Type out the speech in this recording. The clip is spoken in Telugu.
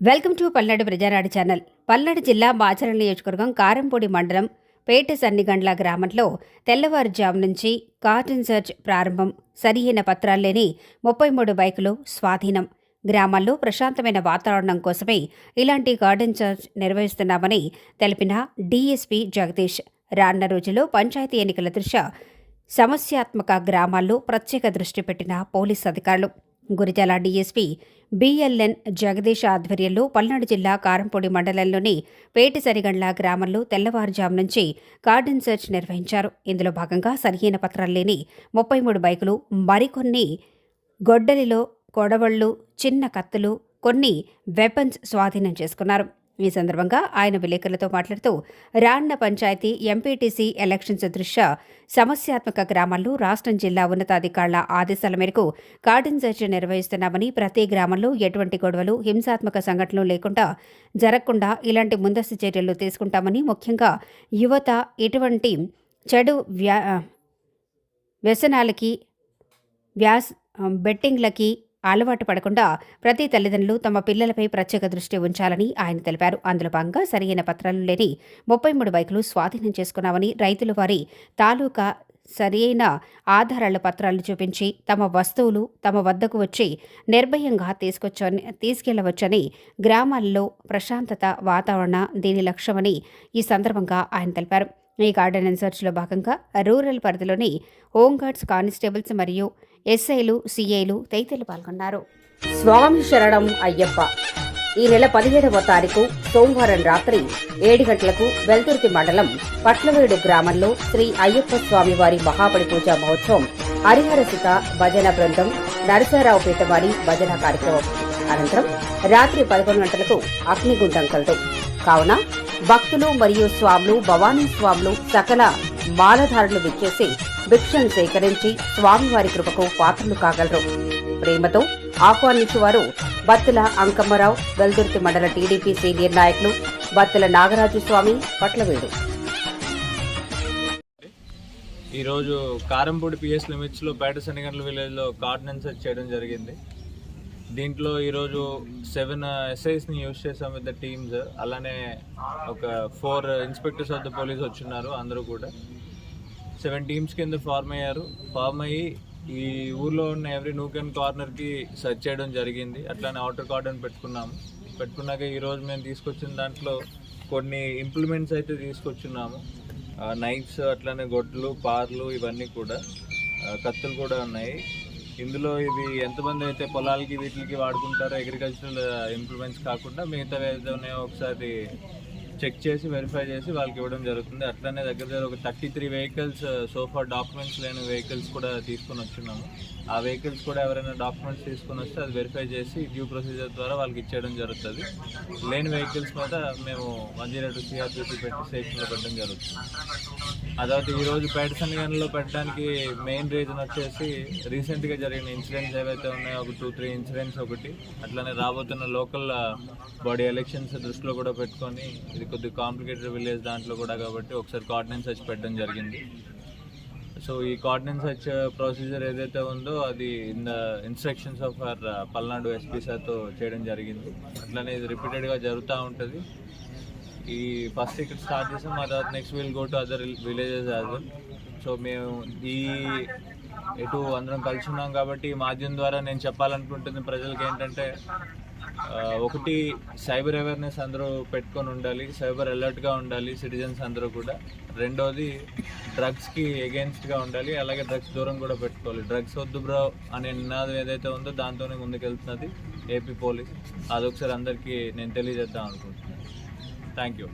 Welcome to Palnadu Prajanadu channel. Palnadu జిల్లా బాచరణ నియోజకవర్గం కారంపూడి మండలం పేట సన్నిగండ్ల గ్రామంలో తెల్లవారుజాము నుంచి కార్టన్ సెర్చ్ ప్రారంభం. సరియైన పత్రాలు లేని ముప్పై మూడు బైకులు స్వాధీనం. గ్రామాల్లో ప్రశాంతమైన వాతావరణం కోసమే ఇలాంటి గార్డెన్ సెర్చ్ నిర్వహిస్తున్నామని తెలిపిన డీఎస్పీ జగదీష్. రానున్న రోజుల్లో పంచాయతీ ఎన్నికల దృష్ట్యా సమస్యాత్మక గ్రామాల్లో ప్రత్యేక దృష్టి పెట్టిన పోలీస్ అధికారులు. గురిజాల డీఎస్పీ బిఎల్ఎన్ జగదీష్ ఆధ్వర్యంలో పల్నాడు జిల్లా కారంపూడి మండలంలోని పేటి సరిగండ్ల గ్రామంలో తెల్లవారుజాము నుంచి గార్డెన్ సెర్చ్ నిర్వహించారు. ఇందులో భాగంగా సరిహీన పత్రాలు లేని ముప్పై మూడు బైకులు మరికొన్ని గొడ్డలిలో కొడవళ్ళు చిన్న కత్తులు కొన్ని వెపన్స్ స్వాధీనం చేసుకున్నారు. ఈ సందర్భంగా ఆయన విలేకరులతో మాట్లాడుతూ రాన్న పంచాయతీ ఎంపీటీసీ ఎలక్షన్స్ దృష్ట్యా సమస్యాత్మక గ్రామాల్లో రాష్ట్రం జిల్లా ఉన్నతాధికారుల ఆదేశాల మేరకు గార్డెన్ సెర్చ్ నిర్వహిస్తున్నామని ప్రతి గ్రామంలో ఎటువంటి గొడవలు హింసాత్మక సంఘటనలు లేకుండా జరగకుండా ఇలాంటి ముందస్తు చర్యలు తీసుకుంటామని ముఖ్యంగా యువత ఎటువంటి చెడు వ్యా వ్యసనాలకి వ్యాస్ బెట్టింగ్లకి అలవాటు పడకుండా ప్రతి తల్లిదండ్రులు తమ పిల్లలపై ప్రత్యేక దృష్టి ఉంచాలని ఆయన తెలిపారు. అందులో భాగంగా సరియైన పత్రాలు లేని ముప్పై మూడు బైకులు స్వాధీనం చేసుకున్నామని రైతులు వారి తాలూకా సరియైన ఆధారాల పత్రాలు చూపించి తమ వస్తువులు తమ వద్దకు వచ్చి నిర్భయంగా తీసుకొచ్చని తీసుకెళ్ళవచ్చని గ్రామాల్లో ప్రశాంతత వాతావరణ దీని లక్ష్యమని ఈ సందర్భంగా ఆయన తెలిపారు. ఈ గార్డెన్ సెర్చ్లో భాగంగా రూరల్ పరిధిలోని హోంగార్డ్స్ కానిస్టేబుల్స్ మరియు ఎస్ఐలు సిఐలు తదితరులు పాల్గొన్నారు. స్వామి శరణం అయ్యప్ప. ఈ నెల పదిహేడవ తారీఖు సోమవారం రాత్రి ఏడు గంటలకు వెల్దుర్తి మండలం పట్లవేడు గ్రామంలో శ్రీ అయ్యప్ప స్వామి వారి మహాపడి పూజా మహోత్సవం హరిహరసిత భజన బృందం నరసారావుపేట వారి భజన కార్యక్రమం. అనంతరం రాత్రి పదకొండు గంటలకు అగ్నిగుండం కలదు. కావున భక్తులు మరియు స్వాములు భవానీ స్వాములు సకల మాలధారులు విచ్చేసి భిక్షను సేకరించి స్వామివారి కృపకు పాత్రలు కాగలరు. ప్రేమతో ఆహ్వానించువారు బత్తుల అంకమ్మరావు వెల్దుర్తి మండల టీడీపీ సీనియర్ నాయకులు బత్తుల నాగరాజు స్వామి పట్లవేడు. ఈరోజు కారంపూడి పిఎస్ లిమిట్స్లో పేట శనిగండ్ల విలేజ్లో కార్డినెన్స్ చేయడం జరిగింది. దీంట్లో ఈరోజు సెవెన్ ఎస్ఐస్ని యూజ్ చేసాం విత్ ద టీమ్స్ అలానే ఒక four inspectors of the police వచ్చిన్నారు అందరూ కూడా. సెవెన్ టీమ్స్ కింద ఫార్మ్ అయ్యారు. ఫార్మ్ అయ్యి ఈ ఊర్లో ఉన్న ఎవ్రీ నూక్ అండ్ కార్నర్కి సెర్చ్ చేయడం జరిగింది. అట్లానే అవుటర్ కార్డన్ పెట్టుకున్నాము. పెట్టుకున్నాక ఈరోజు మేము తీసుకొచ్చిన దాంట్లో కొన్ని ఇంప్లిమెంట్స్ అయితే తీసుకొచ్చున్నాము. Uh, నైఫ్స్ అట్లానే గొడ్లు పార్లు ఇవన్నీ కూడా uh, కత్తులు కూడా ఉన్నాయి. ఇందులో ఇవి ఎంతమంది అయితే పొలాలకి వీటికి వాడుకుంటారో అగ్రికల్చరల్ ఇంప్లిమెంట్స్ uh, కాకుండా మిగతా ఏదైతే ఉన్నాయో ఒకసారి చెక్ చేసి వెరిఫై చేసి వాళ్ళకి ఇవ్వడం జరుగుతుంది. అట్లనే దగ్గర దగ్గర ఒక థర్టీ త్రీ వెహికల్స్ సోఫా డాక్యుమెంట్స్ లేని వెహికల్స్ కూడా తీసుకొని వచ్చున్నాము ఆ వెహికల్స్ కూడా ఎవరైనా డాక్యుమెంట్స్ తీసుకొని వస్తే అది వెరిఫై చేసి డ్యూ ప్రొసీజర్ ద్వారా వాళ్ళకి ఇచ్చేయడం జరుగుతుంది. లేని వెహికల్స్ మీద మేము వన్ జీరో టూ సిఆర్టీసీ పెట్టి సేఫ్టీలో పెట్టడం జరుగుతుంది. అదొకటి ఈరోజు పేటసన్గన్లో పెట్టడానికి మెయిన్ రీజన్ వచ్చేసి రీసెంట్గా జరిగిన ఇన్సిడెంట్స్ ఏవైతే ఉన్నాయో ఒక టూ త్రీ ఇన్సిడెంట్స్ ఒకటి అట్లనే రాబోతున్న లోకల్ బాడీ ఎలక్షన్స్ దృష్టిలో కూడా పెట్టుకొని ఇది కొద్దిగా కాంప్లికేటెడ్ విలేజ్ దాంట్లో కూడా కాబట్టి ఒకసారి కార్డినెన్స్ వచ్చి పెట్టడం జరిగింది. సో ఈ కార్డినెన్స్ సర్చ్ ప్రొసీజర్ ఏదైతే ఉందో అది in the instructions of our Palnadu SP సార్తో చేయడం జరిగింది. అట్లనే ఇది రిపీటెడ్గా జరుగుతూ ఉంటుంది. ఈ ఫస్ట్ ఇక్కడ స్టార్ట్ చేసాం ఆ తర్వాత next we will go to villages as well so మేము ఈ ఎటు అందరం కలిసి ఉన్నాం కాబట్టి ఈ మాధ్యమం ద్వారా నేను చెప్పాలనుకుంటుంది ప్రజలకి ఏంటంటే ఒకటి సైబర్ అవేర్నెస్ అందరూ పెట్టుకొని ఉండాలి సైబర్ అలర్ట్గా ఉండాలి సిటిజన్స్ అందరూ కూడా. రెండోది డ్రగ్స్కి ఎగెన్స్ట్గా ఉండాలి అలాగే డ్రగ్స్ దూరం కూడా పెట్టుకోవాలి. డ్రగ్స్ వద్దు బ్రో అనే నినాదం ఏదైతే ఉందో దాంతోనే ముందుకెళ్తున్నది ఏపీ పోలీస్. అదొకసారి అందరికీ నేను తెలియజేద్దాం అనుకుంటున్నాను. Thank you